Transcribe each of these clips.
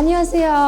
အညောဆေယော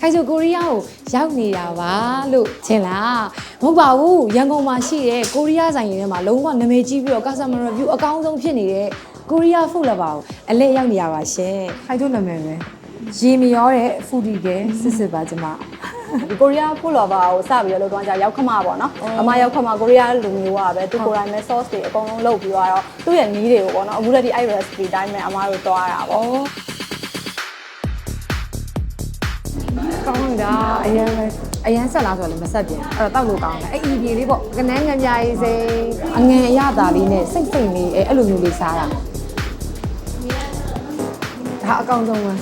ခိုင်ဆိုကိုရီးယားကိုရောက်နေတာပါလို့ထင်လားမဟုတ်ပါဘူးရန်ကုန်မှာရှိတဲ့ကိုရီးယားဆိုင်တွေမှာလုံးဝနာမည်ကြီးပြီးတော့ customer review အကောင်းဆုံးဖြစ်နေတဲ့ကိုရီးယားဖုတ်လာပါကိုအလဲရောက်နေရပါရှင်ခိုင်တို့နာမည်ပဲရေမရောတဲ့ဖူဒီကဲစစ်စစ်ပါကျမဒီကိုရီးယားဖူလော်ဘာကိုစပြီးတော့လုပ်သွားကြရောက်ခမပေါ့နော်အမရောက်ခမကိုရီးယားလူမျိုးကပဲသူကိုယ်တိုင်ပဲ sauce တွေအကုန်လုံးလုပ်ပြီးတော့သူ့ရဲ့နီးတွေကိုပေါ့နော်အခုတည်းဒီအဲ့ recipe တိုင်းပဲအမတို့သွားတာပေါ့ တာအရင်ပဲအရင်ဆက်လားဆိုတော့လည်းမဆက်ပြင်အဲ့တော့တောက်လို့ကောင်းတယ်အဲ့အီပြေလေးပေါ့ကနန်းငံပြရေးစိအငန်အရသာလေးနဲ့စိတ်စိတ်လေးအဲ့အဲ့လိုမျိုးလေးစားတာဒါအကောင်းဆုံးပဲ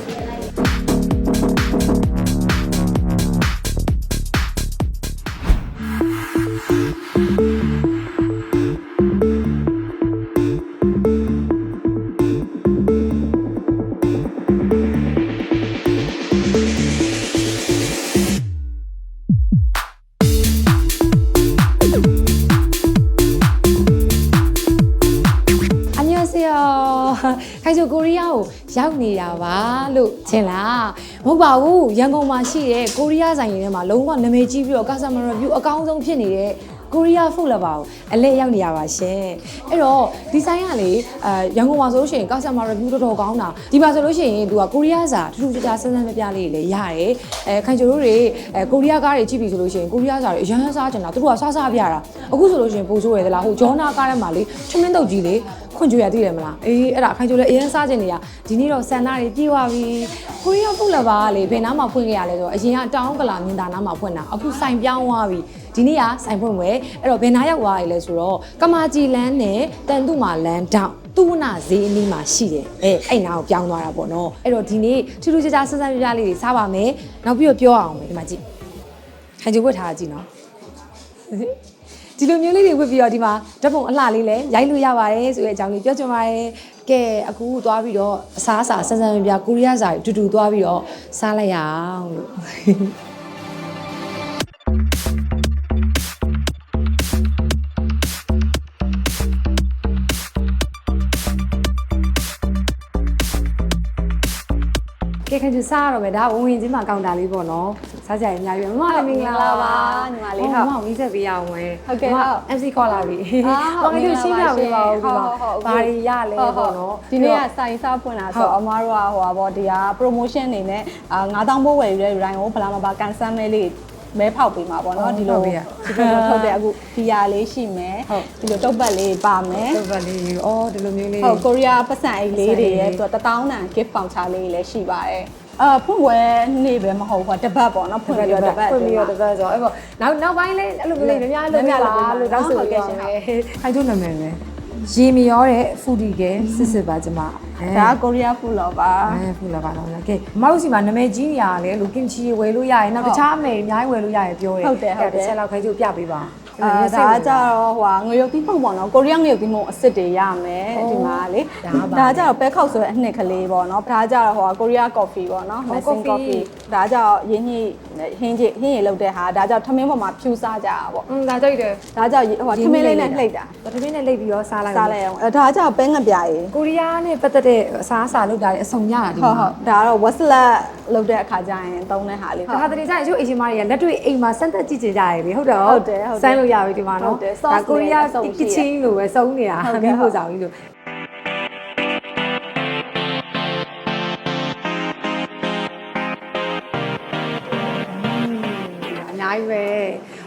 နေတာပါလို့ထင်လားမဟုတ်ပါဘူးရန်ကုန်မှာရှိတဲ့ကိုရီးယားဆိုင်တွေမှာလုံးဝနာမည်ကြီးပြီးတော့ customer review အကောင်းဆုံးဖြစ်နေတဲ့ ကိုရီးယားဖုတ်လာပါကိုအလဲရောက်နေရပါရှင်အဲ့တော့ဒီဆိုင်ကလေအဲရန်ကုန်မှာဆိုလို့ရှိရင် customer review တော်တော်ကောင်းတာဒီမှာဆိုလို့ရှိရင်သူကကိုရီးယားစာထူးထူးခြားခြားစမ်းစမ်းပြပြလေးတွေလည်းရတယ်အဲခိုင်ချိုတို့တွေအဲကိုရီးယားကားတွေကြည့်ပြီဆိုလို့ရှိရင်ကိုရီးယားစာတွေအရန်စားကြတာသူတို့ကစားစားပြတာအခုဆိုလို့ရှိရင်ပို့ဆိုးရသလားဟိုဂျောနာကားထဲမှာလေချမင်းတုတ်ကြီးလေခွန်ကြွရသိတယ်မလားအေးအဲ့ဒါခိုင်ချိုလည်းအရင်စားကျင်နေရဒီနေ့တော့ဆန်နာတွေပြေးသွားပြီကိုရီးယားဖုတ်လာပါကလေဘယ်နားမှာဖွင့်ခဲ့ရလဲဆိုတော့အရင်ကတောင်းကလာမြင်တာနားမှာဖွင့်တာအခုဆိုင်ပြောင်းသွားပြီ ဒီနေ့ကဆိုင်ဖွင့်ပွဲအဲ့တော့ဘယ်နားရောက်သွားရလဲဆိုတော့ကမာကြီးလန်းနဲ့တန်တုမာလန်းတောင်သူနာဈေးအနီးမှာရှိတယ်အဲအဲ့နားကိုပြောင်းသွားတာပေါ့နော်အဲ့တော့ဒီနေ့ထူးထူးခြားခြားဆန်းဆန်းပြပြလေးတွေစားပါမယ်နောက်ပြီးတော့ပြောအောင်မယ်ဒီမှာကြည့်ခိုင်ချိုဝတ်ထားတာကြည့်နော်ဒီလိုမျိုးလေးတွေဝတ်ပြီးတော့ဒီမှာဓာတ်ပုံအလှလေးလည်းရိုက်လို့ရပါတယ်ဆိုတဲ့အကြောင်းလေးပြောချင်ပါတယ်ကဲအခုသွားပြီးတော့အစားအစာဆန်းဆန်းပြပြကိုရီးယားစာတွေတူတူသွားပြီးတော့စားလိုက်ရအောင်လို့ ကဲခင်ဗျစားရတော့မယ်ဒါဝင်ဝင်ချင်းမှာကောင်တာလေးပေါ့နော်စားကြရင်အများကြီးပဲမမလည်းမင်္ဂလာပါညီမလေးဟုတ်မမမီးဆက်ပေးရအောင်ပဲဟုတ်ကဲ့မမဟုတ် MC ခေါ်လာပြီအာဟုတ်မမတို့ရှင်းပြပေးပါဦးဒီမှာဟုတ်ဟုတ်ဟုတ်ဘာတွေရလဲပေါ့နော်ဒီနေ့ကဆိုင်စားဖွင့်လာဆိုတော့အမတို့ကဟိုပါပေါ့ဒီက promotion အနေနဲ့အာ9000ဘိုးဝယ်ယူတဲ့ယူတိုင်းကိုဗလာမပါကန်ဆန်းမဲလေး မဲဖောက်ပေးမှာပေါ့နော်ဒီလိုဒီလိုထုတ်တဲ့အခုဒီယာလေးရှိမယ်ဒီလိုတုပ်ပတ်လေးပါမယ်တော့ဗလီအော်ဒီလိုမျိုးလေးဟုတ်ကိုရီးယားပတ်စံအိတ်လေးတွေရဲ့သူက1000တန် gift voucher လေးလည်းရှိပါတယ်အာဖွင့်ပွဲနေ့ပဲမဟုတ်ဘူးတပတ်ပေါ့နော်ဖွင့်ပြီးတော့တပတ်ဖွင့်ပြီးတော့တပတ်ဆိုအဲ့ပေါ့နောက်နောက်ပိုင်းလေးအဲ့လိုမျိုးလေးများများလုပ်ပြပါလို့တောင်းဆိုခဲ့ရှင်ပဲခိုင်တို့နာမည်ပဲ ရေမရောတဲ့ဖူဒီကဲစစ်စစ်ပါကျမအဲဒါကကိုရီးယားဖူလော်ပါအဲဖူလာပါတော့လားကဲမတို့စီမှာနာမည်ကြီးနေရလေလူကင်ချီဝယ်လို့ရရင်နောက်တခြားအမေအများကြီးဝယ်လို့ရရင်ပြောတယ်ဟုတ်တယ်ဟုတ်တယ်တစ်ချက်လောက်ခိုင်တို့ပြပေးပါ အာဒါကကြတော့ဟိုဟာငရုတ်သီးဖုံပေါ့နော်ကိုရီးယားငရုတ်သီးမုံအစ်စ်တွေရမယ်ဒီမှာလေဒါပါဒါကကြတော့ပဲခောက်ဆိုတဲ့အနှစ်ကလေးပေါ့နော်ဒါကကြတော့ဟိုဟာကိုရီးယားကော်ဖီပေါ့နော် Messing coffee ဒါကကြတော့ရင်းကြီးဟင်းကြီးဟင်းရည်လောက်တဲ့ဟာဒါကကြတော့ထမင်းပေါ်မှာဖြူစားကြတာပေါ့อืมဒါကြိုက်တယ်ဒါကကြတော့ဟိုဟာထမင်းလေးနဲ့နှိပ်တာပထမင်းနဲ့လိပ်ပြီးတော့စားလိုက်စားလိုက်အောင်အဲဒါကကြတော့ပဲငပြားရည်ကိုရီးယားနဲ့ပတ်သက်တဲ့အစားအစာလုပ်တာတွေအစုံရတာဒီဟုတ်မှာဟုတ်ဒါကတော့ westlet လောက်တဲ့အခါကျရင်သုံးတဲ့ဟာလေးဒါခါတည်းကျရင်ကျို့အရှင်မတွေကလက်တွေ့အိမ်မှာစမ်းသက်ကြည့်ကြကြရပြီဟုတ်တယ်ဟုတ်တယ်ဟုတ်တယ်စမ်းလို့ရပြီဒီမှာဟုနော်တ်တယ်ဒါ sauce ကိုရီးယားတွေအစုံရှိကတယ်ချင်းလိုပဲစုံနေတာဟုတ်ကဲ့မင်းဖို့ဆောင်ကြီးလို့အများကြီးပဲ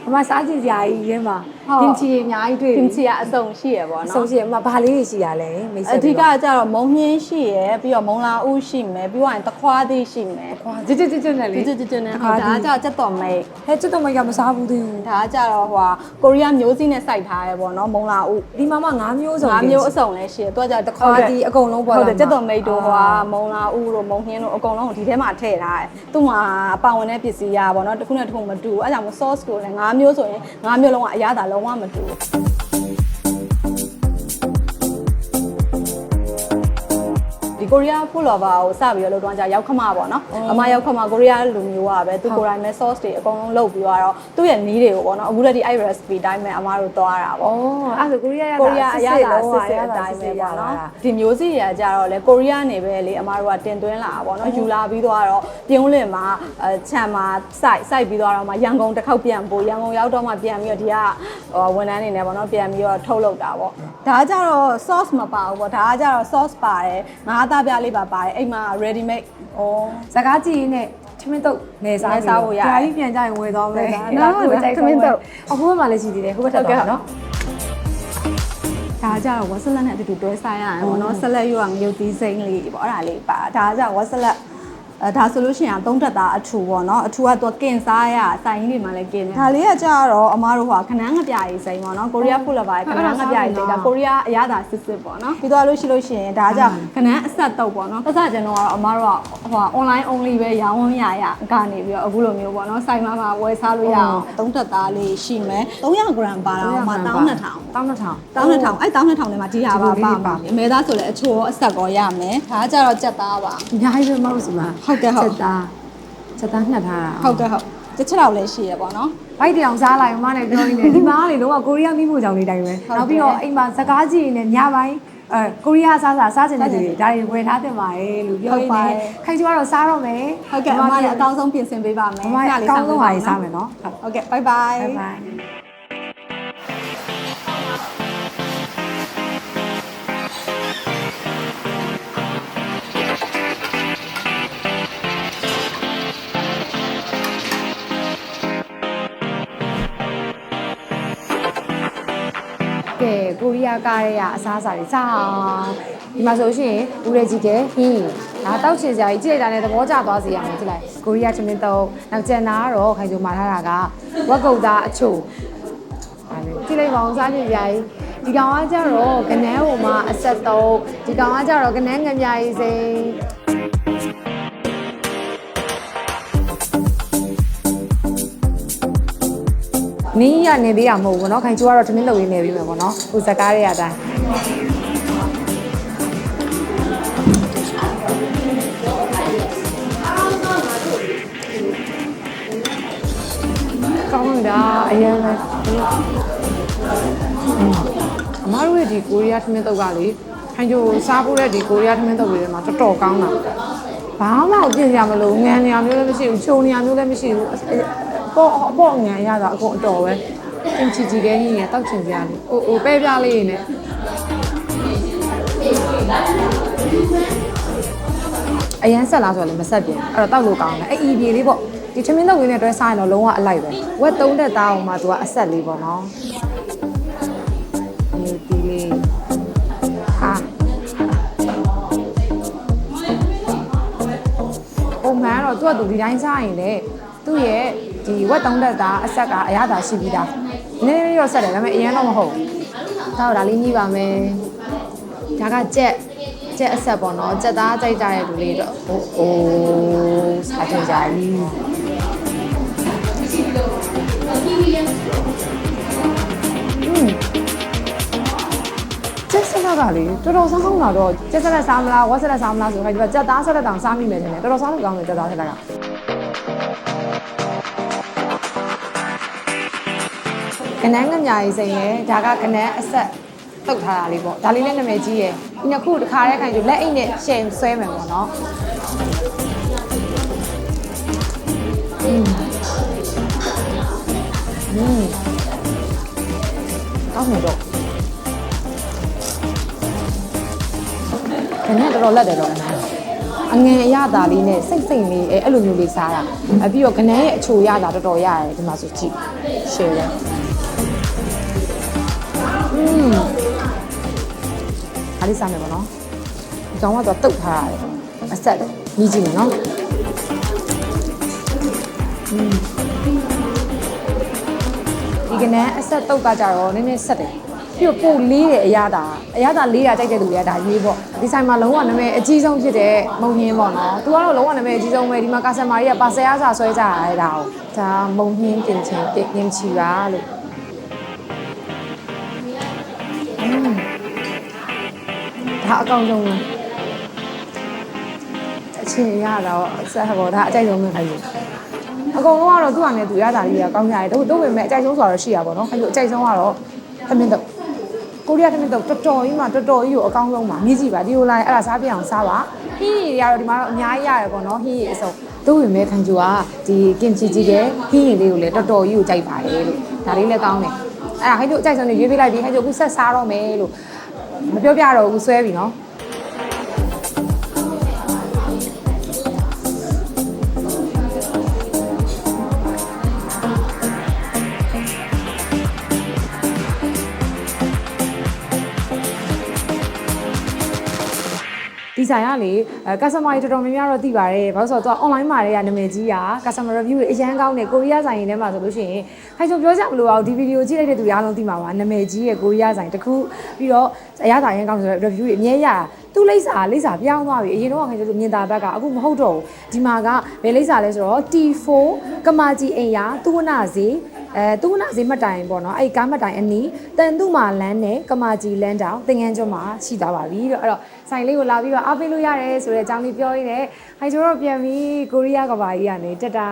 အမစားကြည့်စရာကြီးရဲမှာဟုတ် ကင်ချီအများကြီးတွေ့ကင်ချီကအစုံရှိရပေါ့နော်ဆုံးရှိအမဘာလေးတွေရှိရလဲမိတ်ဆွေအဓိကကျတော့မုံညင်းရှိရယ်ပြီးတော့မုံလာဦးရှိမယ်ပြီးတော့ရင်တခွားသေးရှိမယ်ဟွာကြစ်ကြစ်ကြစ်ကြစ်နဲ့လေကျွတ်ကျွတ်ကျွတ်နဲ့ဟုတ်ဒါကကျတော့ကျက်တော်မိတ်ဟဲ့ကျွတ်တော့မကမစားဘူးသေးဘူးဒါကကျတော့ဟိုဟာကိုရီးယားမျိုးစည်းနဲ့စိုက်ထားရယ်ပေါ့နော်မုံလာဦးဒီမှာမှ၅မျိုးစုံငါမျိုးအစုံလည်းရှိတယ်သူကကျတော့တခွားဟုတ်တယ်အကုန်လုံးပေါ်လာဟုတ်တယ်မှာကျက်တော်မိတ်တို့ဟိုဟာမုံလာဦးတို့မုံညင်းတို့အကုန်လုံးကိုဒီထဲမှာထည့်ထားတယ်သူ့မှာပါဝင်တဲ့ပစ္စည်းရပေါ့နော်တစ်ခုနဲ့တစ်ခုမတူဘူးအဲကြောင့်မို့ sauce ကိုလည်းငါမျိုးဆိုရင်ငါမျိုးလုံးကအရသာလုံးဝမတူဘူး ကိုရီးယား full lover ကိုစပြီးတော့လုပ်တော့ကြာရောက်ခမပေါ့နော်အမရောက်ခမကိုရီးယားလူမျိုးကပဲသူကိုယ်တိုင်ပဲ sauce တွေအကုန်လုံးလုပ်ပြီးတော့သူ့ရဲ့နီးတွေကိုပေါ့နော်အခုတည်းဒီအဲ့ recipe တိုင်းပဲအမတို့သွားတာပေါ့ဩအဲ့ဒါကိုရီးယားရကိုရီးယားအရသာလုံးစစ်ဝစစ်အတိုင်းပဲပေါ့နော်ဒီမျိုးစီတွေကကြတော့လေကိုရီးယားနေပဲလေအမားတို့ကတင်သွင်းလာတာပေါ့နော်ယူလာပြီးတော့ပြုံးလင်မှာအဲခြံမှာစိုက်စိုက်ပြီးတော့မှရန်ကုန်တစ်ခေါက်ပြန်ပို့ရန်ကုန်ရောက်တော့မှပြန်ပြီးတော့ဒီကဟိုဝန်ထမ်းနေနေပေါ့နော်ပြန်ပြီးတော့ထုတ်လုပ်တာပေါ့ဒါကကြတော့ sauce မပါဘူးပေါ့ဒါကကြတော့ sauce ပါတယ်ငါးသားပြလေးပါပါတယ်အိမ်မှာ ready made ဩစကားကြည့်ရင်နဲ့ချမင်းတုတ်နေစားနေစားဖို့ရတယ်ကြာကြီးပြန်ကြရင်ဝယ်သွားမယ်ဟုတ်ကဲ့နော်ကိုကြိုက်ချမင်းတုတ်အခုမှလည်းရှိသေးတယ်ခုဘက်ထက်တော့နော်ဒါကကြတော့ဝက်ဆလက်နဲ့အတူတူတွဲစားရရင်ပေါ့နော်ဆက်လက်ရွာငရုတ်သီးစိမ့်လေးပေါ့အဲ့ဒါလေးပါဒါကကြတော့ဝက်ဆလက် အဲဒါဆိုလို့ရှိရင်သုံးတက်သားအထူပေါ့နော်အထူကတော့ကင်စားရဆိုင်ကြီးတွေမှာလည်းကင်တယ်ဒါလေးကကြတော့အမားတို့ကခနန်းငပြာကြီးစိမ့်ပေါ့နော်ကိုရီးယားဖူလပါခနန်းငပြာကြီးစိမ့်ဒါကိုရီးယားအရသာစစ်စစ်ပေါ့နော်ပြီးတော့လို့ရှိလို့ရှိရင်ဒါကကြခနန်းအဆက်တော့ပေါ့နော်ပတ်စကျန်တော့အမားတို့ကဟို online only ပဲရောင်းဝန်းရရကနေပြီးတော့အခုလိုမျိုးပေါ့နော်ဆိုင်မှာမှာဝယ်စားလို့ရအောင်သုံးတက်သားလေးရှိမယ်300 gram ပါတော့မှ1200တောင်းနှစ်ထောင်တောင်းနှစ်ထောင်အဲ့တောင်းနှစ်ထောင်ထဲမှာဒီဟာပါပါပါအမဲသားဆိုလည်းအချိုးရောအဆက်ကောရမယ်ဒါကကြတော့ကြက်သားပါအများကြီးပဲမဟုတ်စီမှာဟုတ်ကဲ့ဟုတ်ချက်သားချက်သားနှက်ထားတာဟုတ်ကဲ့ဟုတ်တစ်ချက်တော့လည်းရှိရပေါ့နော်ဘိုက်တောင်စားလိုက်မမနဲ့ပြောနေတယ်ဒီမှာလေတော့ကိုရီးယားမိဖို့ကြောင့်လေးတိုင်းပဲဟုတ်တယ်နောက်ပြီးတော့အိမ်မှာစကားကြည့်နေညပိုင်းအဲကိုရီးယားစားစားစားချင်တဲ့သူတွေဒါတွေဝယ်ထားတင်ပါတယ်လို့ပြောရင်းနဲ့ခိုင်ကျော်ကတော့စားတော့မယ်ဟုတ်ကဲ့အမလည်းအကောင်းဆုံးပြင်ဆင်ပေးပါမယ်မမလည်းအကောင်းဆုံးဟာကြီးစားမယ်နော်ဟုတ်ကဲ့ bye bye ဘိုင် ဘိုင်ကဲကိုရီးယားကားရဲ့အစားအစာတွေစားအောင်ဒီမှာဆိုရှင်ဦးရဲကြီးကဟင်းဒါတောက်ချင်စရာကြီးကြည့်လိုက်တာနဲ့သဘောကျသွားစေရမယ်ကြည့်လိုက်ကိုရီးယားချင်းင်းတော့နောက်ကျန်တာကတော့ခိုင်ကျုံမာထားတာကဝက်ကုတ်သားအချို့ဟာလေကြည့်လိုက်ပါအောင်စားကြည့်စရာကြီးဒီကောင်ကကြတော့ကနန်းဟိုမှာအဆက်တော့ဒီကောင်ကကြတော့ကနန်းငမြကြီးစိမ်း နင်းရနေသေးတာမဟုတ်ဘူးเนาะခိုင်ကျိုးကတော့ထမင်းလုပ်ရင်းနေပြီမယ်ပေါ့နော်ဟိုဇကားတွေရတိုင်းကောင်းတာအရင်ပဲအမတို့ရဲ့ဒီကိုရီးယားထမင်းတုပ်ကလေခိုင်ကျိုးစားဖို့တဲ့ဒီကိုရီးယားထမင်းတုပ်တွေထဲမှာတော်တော်ကောင်းတာဘာမှပြင်ရမလို့ငန်နေရမျိုးလည်းမရှိဘူးချုံနေရမျိုးလည်းမရှိဘူး ပေါ့ပေါ့ငန်ရတာအကုန်အတော်ပဲအင်ချီချီကဲကြီးနဲ့တောက်ချင်ကြလေအိုအိုပဲပြလေးနဲ့အရန်ဆက်လားဆိုတော့လည်းမဆက်ပြန်အဲ့တော့တောက်လို့ကောင်းတယ်အဲ့အီပြေလေးပေါ့ဒီထမင်းတုပ်လေးနဲ့တွဲစားရင်တော့လုံးဝအလိုက်ပဲဝက်သုံးတဲ့သားအောင်မှသူကအဆက်လေးပေါ့နော်ဒီဒီလေးဟာပုံမှန်တော့သူကသူဒီတိုင်းစားရင်လေသူ့ရဲ့ ဒီဝက်သုံးတဲ့သားအဆက်ကအရသာရှိပြီးသားနည်းနည်းလေးတော့ဆက်တယ်ဒါပေမဲ့အရင်တော့မဟုတ်ဘူးတော့ဒါလေးညှိပါမယ်ဒါကကြက်ကြက်အဆက်ပေါ့နော်ကြက်သားကြိုက်ကြတဲ့လူလေးတော့ဟိုအိုးစားကြကြကြီးကျက်ဆက်ကလေတော်တော်စားကောင်းတာတော့ကျက်ဆက်စားမလားဝက်ဆက်စားမလားဆိုတော့ဒီကကြက်သားဆက်တောင်စားမိမယ်ထင်တယ်တော်တော်စားလို့ကောင်းတယ်ကြက်သားဆက်က ကနန်းငမြာကြီးစိန်ရဲ့ဒါကကနန်းအဆက်တုတ်ထားတာလေးပေါ့ဒါလေးလည်းနာမည်ကြီးရဲ့ဒီနှစ်ခုတစ်ခါတည်းခိုင်ကျလက်အိတ်နဲ့ရှယ်ဆွဲမယ်ပေါ့နော်อืมကောင်းတယ်တော့ကနန်းတော်တော်လက်တယ်တော့အငန်အရသာလေးနဲ့စိတ်စိတ်လေးအဲအဲ့လိုမျိုးလေးစားတာအပြီးတော့ကနန်းရဲ့အချိုရတာတော်တော်ရတယ်ဒီမှာဆိုကြည့်ရှယ်တယ် อืมအားလေးစားမယ်ပေါ့နော်ဒီကောင်ကတော့တုတ်ထားရတယ်အဆက်တယ်ညီကြည့်မယ်နော်ဒီကနန်းအဆက်တုတ်ကကြတော့နည်းနည်းဆက်တယ်ပြီးတော့ပိုလေးတယ်အရသာအရသာလေးတာကြိုက်တဲ့လူတွေကဒါရေးပေါ့ဒီဆိုင်မှာလုံးဝနာမည်အကြီးဆုံးဖြစ်တဲ့မုံညင်းပေါ့နော်သူကတော့လုံးဝနာမည်အကြီးဆုံးပဲဒီမှာကာဆန်မာကြီးကပါဆယ်အားစာဆွဲကြရတဲ့ဒါကိုဒါမုံညင်းတင်ချင်တင်ညင်ချီပါလို့ ဒါအကောင်ဆုံးပဲအချင်းရတော့ဆက်ဟောဒါအကြိုက်ဆုံးပဲခိုင်းလို့အကုန်လုံးကတော့သူ့အနေနဲ့သူရတာကြီးကကောင်းကြတယ်တို့တို့ပေမဲ့အကြိုက်ဆုံးဆိုတော့ရှိရပါတော့ခိုင်းလို့အကြိုက်ဆုံးကတော့သမင်းတော့ကိုရီးယားသမင်းတော့တော်တော်ကြီးမှတော်တော်ကြီးကိုအကောင်းဆုံးပါမြည်ကြည့်ပါဒီလိုလိုက်အဲ့ဒါစားပြအောင်စားပါဟင်းရီတွေကတော့ဒီမှာတော့အများကြီးရတယ်ပေါ့နော်ဟင်းရီအစုံတို့ပေမဲ့ခိုင်းကျူကဒီကင်ချီကြီးတဲ့ဟင်းရီလေးကိုလည်းတော်တော်ကြီးကိုကြိုက်ပါတယ်လို့ဒါလေးလည်းကောင်းတယ်အဲ့ဒါခိုင်းကျူအကြိုက်ဆုံးလေးရွေးပေးလိုက်ပြီးခိုင်းကျူအခုဆက်စားတော့မယ်လို့ မပြောပြတော့ဘူးဆွဲပြီနော် ဆိုင်ကလေအဲ customer တွေတော်တော်များများတော့သိပါတယ်ဘာလို့ဆိုတော့သူက online မှာတွေကနာမည်ကြီးอ่ะ customer review တွေအရန်ကောင်းတယ်ကိုရီးယားဆိုင်ရင်ထဲမှာဆိုလို့ရှိရင်ခိုင်ချုံပြောကြမလို့အောင်ဒီဗီဒီယိုကြည့်လိုက်တဲ့သူတွေအားလုံးသိမှာပါနာမည်ကြီးရဲ့ကိုရီးယားဆိုင်တစ်ခုပြီးတော့အရသာရန်ကောင်းဆိုတော့ review တွေအမြဲရတာသူလိမ့်စာလိမ့်စာပြောင်းသွားပြီအရင်တော့ခိုင်ချုံမြင်တာဘက်ကအခုမဟုတ်တော့ဘူးဒီမှာကဘယ်လိမ့်စာလဲဆိုတော့ T4 ကမာကြီးအိမ်ယာသူဝနာစီအဲသူဝနာစီမှတ်တိုင်ပေါ့နော်အဲ့ဒီကားမှတ်တိုင်အနီးတန်သူမာလန်းနဲ့ကမာကြီးလန်းတောင်သင်ငန်းကျွန်းမှာရှိသွားပါပြီတော့အဲ့တော့ဆိုင်လေးကိုလာပြီးတော့အားပေးလို့ရတယ်ဆိုတဲ့အကြောင်းလေးပြောရင်းနဲ့ဟိုင်ကျတော့ပြန်ပြီးကိုရီးယားကဘာကြီးကနေတက်တာ